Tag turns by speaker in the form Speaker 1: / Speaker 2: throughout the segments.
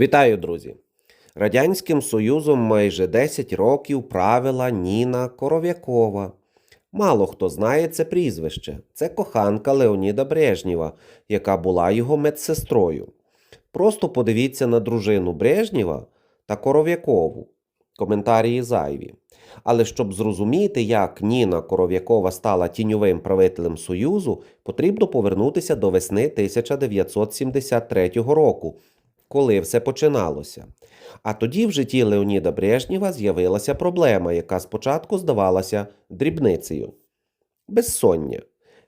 Speaker 1: Вітаю, друзі! Радянським Союзом майже 10 років правила Ніна Коров'якова. Мало хто знає це прізвище. Це коханка Леоніда Брежнєва, яка була його медсестрою. Просто подивіться на дружину Брежнєва та Коров'якову. Коментарі зайві. Але щоб зрозуміти, як Ніна Коров'якова стала тіньовим правителем Союзу, потрібно повернутися до весни 1973 року, коли все починалося. А тоді в житті Леоніда Брежнєва з'явилася проблема, яка спочатку здавалася дрібницею безсоння.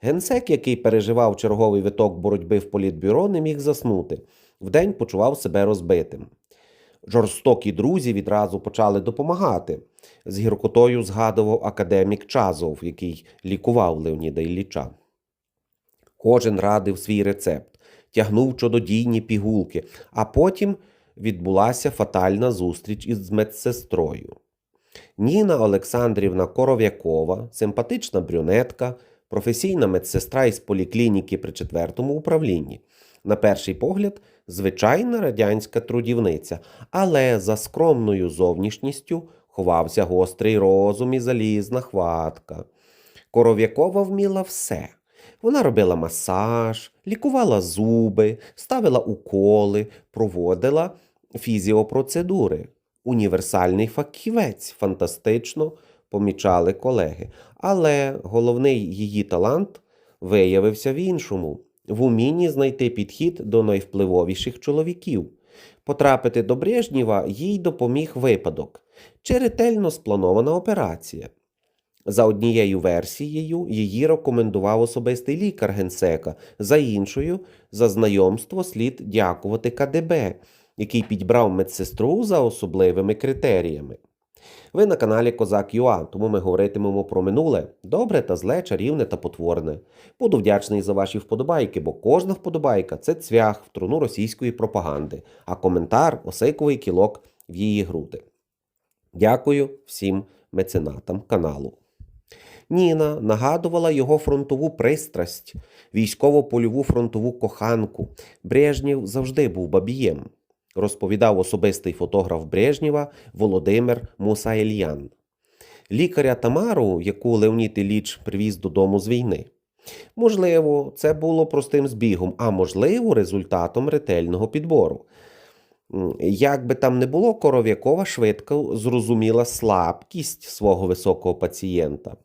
Speaker 1: Генсек, який переживав черговий виток боротьби в політбюро, не міг заснути. Вдень почував себе розбитим. Жорстокі друзі відразу почали допомагати. З гіркотою згадував академік Чазов, який лікував Леоніда Ілліча. Кожен радив свій рецепт, тягнув чудодійні пігулки, а потім відбулася фатальна зустріч із медсестрою. Ніна Олександрівна Коров'якова, симпатична брюнетка, професійна медсестра із поліклініки при четвертому управлінні. На перший погляд, звичайна радянська трудівниця, але за скромною зовнішністю ховався гострий розум і залізна хватка. Коров'якова вміла все. Вона робила масаж, лікувала зуби, ставила уколи, проводила фізіопроцедури. Універсальний фахівець, фантастично помічали колеги. Але головний її талант виявився в іншому в умінні знайти підхід до найвпливовіших чоловіків. Потрапити до Брежнєва їй допоміг випадок чи ретельно спланована операція. За однією версією її рекомендував особистий лікар генсека, за іншою, за знайомство слід дякувати КДБ, який підбрав медсестру за особливими критеріями. Ви на каналі Козак Юа, тому ми говоритимемо про минуле, добре та зле, чарівне та потворне. Буду вдячний за ваші вподобайки, бо кожна вподобайка це цвях в труну російської пропаганди, а коментар осейковий кілок в її груди. Дякую всім меценатам каналу. Ніна нагадувала його фронтову пристрасть, військово-польову фронтову коханку. Брежнєв завжди був бабієм, розповідав особистий фотограф Брежнєва Володимир Мусаєльян. Лікаря Тамару, яку Леонід Ілліч привіз додому з війни. Можливо, це було простим збігом, а можливо, результатом ретельного підбору. Як би там не було, Коров'якова швидко зрозуміла слабкість свого високого пацієнта.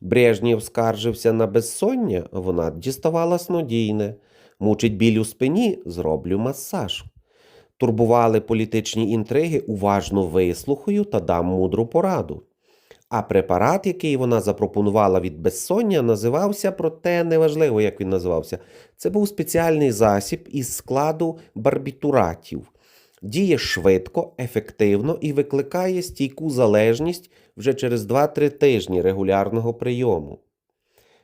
Speaker 1: Брежнєв скаржився на безсоння, вона діставала снодійне. Мучить біль у спині, зроблю масаж. Турбували політичні інтриги, уважно вислухаю та дам мудру пораду. А препарат, який вона запропонувала від безсоння, називався, проте неважливо, як він називався. Це був спеціальний засіб із складу барбітуратів. Діє швидко, ефективно і викликає стійку залежність вже через 2-3 тижні регулярного прийому.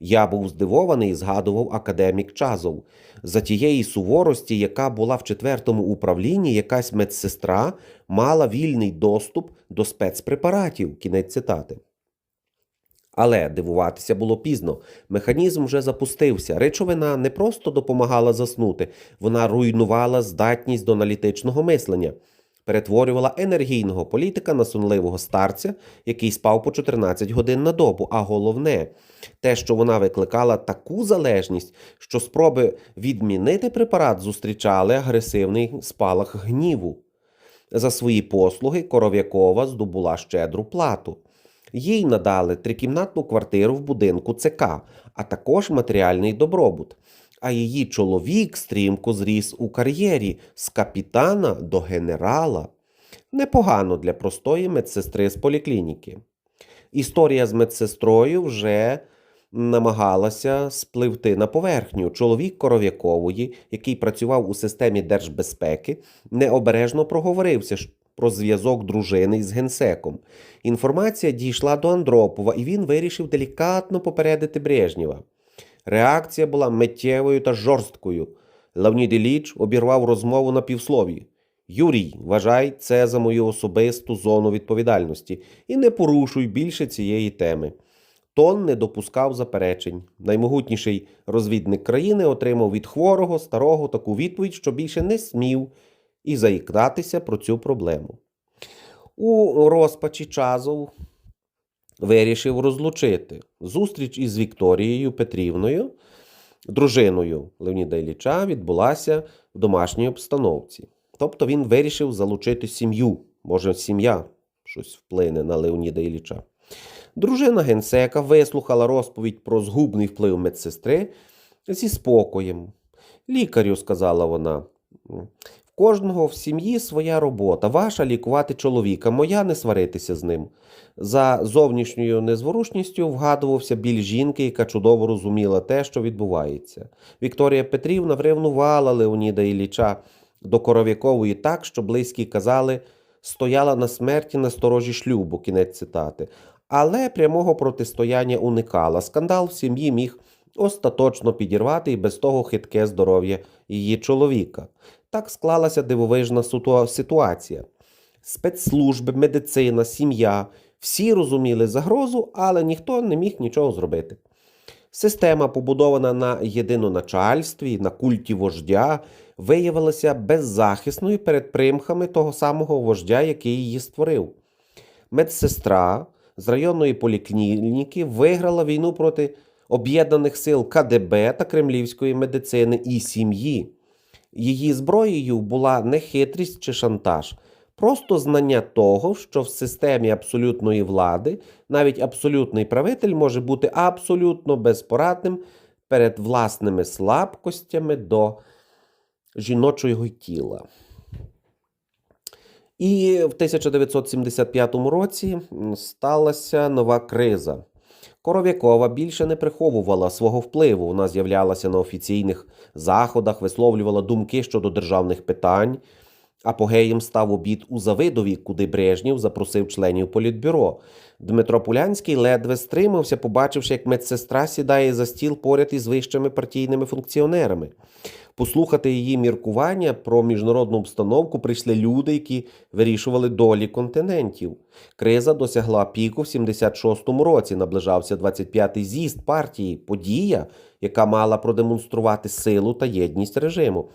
Speaker 1: Я був здивований, згадував академік Чазов. За тієї суворості, яка була в четвертому управлінні, якась медсестра мала вільний доступ до спецпрепаратів. Кінець цитати. Але дивуватися було пізно. Механізм вже запустився. Речовина не просто допомагала заснути, вона руйнувала здатність до аналітичного мислення, перетворювала енергійного політика на сонливого старця, який спав по 14 годин на добу. А головне, те, що вона викликала таку залежність, що спроби відмінити препарат зустрічали агресивний спалах гніву. За свої послуги Коров'якова здобула щедру плату. Їй надали трикімнатну квартиру в будинку ЦК, а також матеріальний добробут. А її чоловік стрімко зріс у кар'єрі з капітана до генерала. Непогано для простої медсестри з поліклініки. Історія з медсестрою вже намагалася спливти на поверхню. Чоловік Коров'якової, який працював у системі держбезпеки, необережно проговорився про зв'язок дружини з генсеком. Інформація дійшла до Андропова, і він вирішив делікатно попередити Брежнєва. Реакція була миттєвою та жорсткою. Леонід Ілліч обірвав розмову на півслові. Юрій, вважай це за мою особисту зону відповідальності і не порушуй більше цієї теми. Тон не допускав заперечень. Наймогутніший розвідник країни отримав від хворого старого таку відповідь, що більше не смів і заїкратися про цю проблему. У розпачі Чазов вирішив розлучити зустріч із Вікторією Петрівною, дружиною Леоніда Ілліча, відбулася в домашній обстановці. Тобто він вирішив залучити сім'ю. Може, сім'я щось вплине на Леоніда Ілліча. Дружина генсека вислухала розповідь про згубний вплив медсестри зі спокоєм. Лікарю, сказала вона, кожного в сім'ї своя робота. Ваша лікувати чоловіка, моя не сваритися з ним. За зовнішньою незворушністю вгадувався біль жінки, яка чудово розуміла те, що відбувається. Вікторія Петрівна вревнувала Леоніда Ілліча до Коров'якової так, що близькі казали, стояла на смерті на сторожі шлюбу, кінець цитати. Але прямого протистояння уникала. Скандал в сім'ї міг остаточно підірвати і без того хитке здоров'я її чоловіка. Так склалася дивовижна ситуація. Спецслужби, медицина, сім'я всі розуміли загрозу, але ніхто не міг нічого зробити. Система, побудована на єдиноначальстві, на культі вождя, виявилася беззахисною перед примхами того самого вождя, який її створив. Медсестра з районної поліклініки виграла війну проти об'єднаних сил КДБ та кремлівської медицини і сім'ї. Її зброєю була не хитрість чи шантаж, просто знання того, що в системі абсолютної влади навіть абсолютний правитель може бути абсолютно безпорадним перед власними слабкостями до жіночого тіла. І в 1975 році сталася нова криза. Коров'якова більше не приховувала свого впливу. Вона з'являлася на офіційних заходах, висловлювала думки щодо державних питань. Апогеєм став обід у Завидові, куди Брежнєв запросив членів політбюро. Дмитро Пулянський ледве стримався, побачивши, як медсестра сідає за стіл поряд із вищими партійними функціонерами. Послухати її міркування про міжнародну обстановку прийшли люди, які вирішували долі континентів. Криза досягла піку в 76-му році. Наближався 25-й з'їзд партії, подія, яка мала продемонструвати силу та єдність режиму.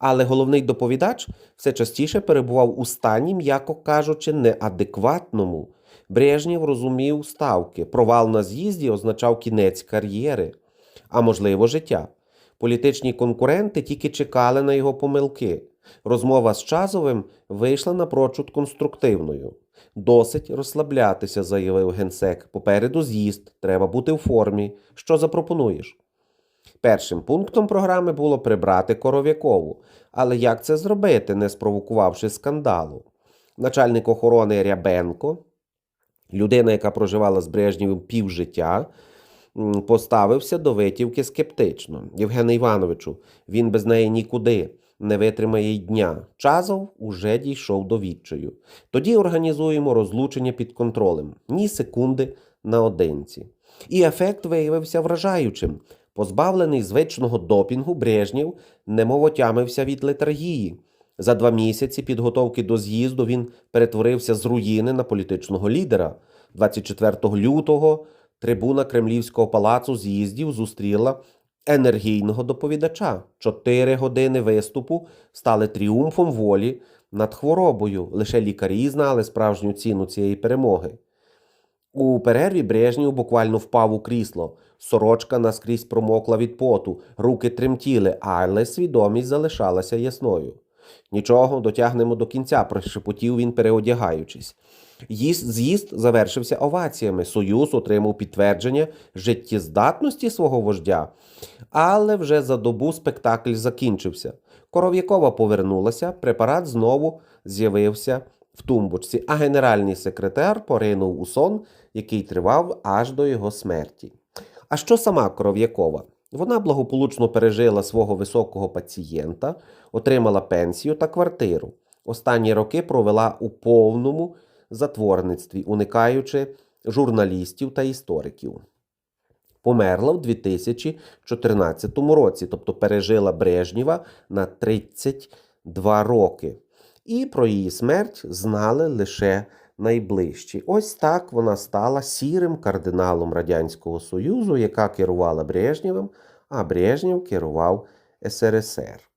Speaker 1: Але головний доповідач все частіше перебував у стані, м'яко кажучи, неадекватному. Брежнєв розумів ставки. Провал на з'їзді означав кінець кар'єри, а можливо, життя. Політичні конкуренти тільки чекали на його помилки. Розмова з Чазовим вийшла напрочуд конструктивною. Досить розслаблятися, заявив генсек. Попереду з'їзд, треба бути в формі. Що запропонуєш? Першим пунктом програми було прибрати Коров'якову. Але як це зробити, не спровокувавши скандалу? Начальник охорони Рябенко, людина, яка проживала з Брежнєвим півжиття, поставився до витівки скептично. Євгене Івановичу, він без неї нікуди не витримає й дня. Чазов уже дійшов до відчаю. Тоді організуємо розлучення під контролем. Ні секунди наодинці. І ефект виявився вражаючим. Позбавлений звичного допінгу, Брежнєв немов отямився від летаргії. За два місяці підготовки до з'їзду він перетворився з руїни на політичного лідера. 24 лютого трибуна Кремлівського палацу з'їздів зустріла енергійного доповідача. Чотири години виступу стали тріумфом волі над хворобою. Лише лікарі знали справжню ціну цієї перемоги. У перерві Брежнєв буквально впав у крісло. Сорочка наскрізь промокла від поту, руки тремтіли, але свідомість залишалася ясною. Нічого, дотягнемо до кінця, прошепотів він, переодягаючись. Їзд, з'їзд завершився оваціями. Союз отримав підтвердження життєздатності свого вождя. Але вже за добу спектакль закінчився. Коров'якова повернулася, препарат знову з'явився в тумбочці, а генеральний секретар поринув у сон, який тривав аж до його смерті. А що сама Коров'якова? Вона благополучно пережила свого високого пацієнта, отримала пенсію та квартиру. Останні роки провела у повному затворництві, уникаючи журналістів та істориків. Померла в 2014 році, тобто пережила Брежнєва на 32 роки. І про її смерть знали лише найближчі. Ось так вона стала сірим кардиналом Радянського Союзу, яка керувала Брежнєвим, а Брежнєв керував СРСР.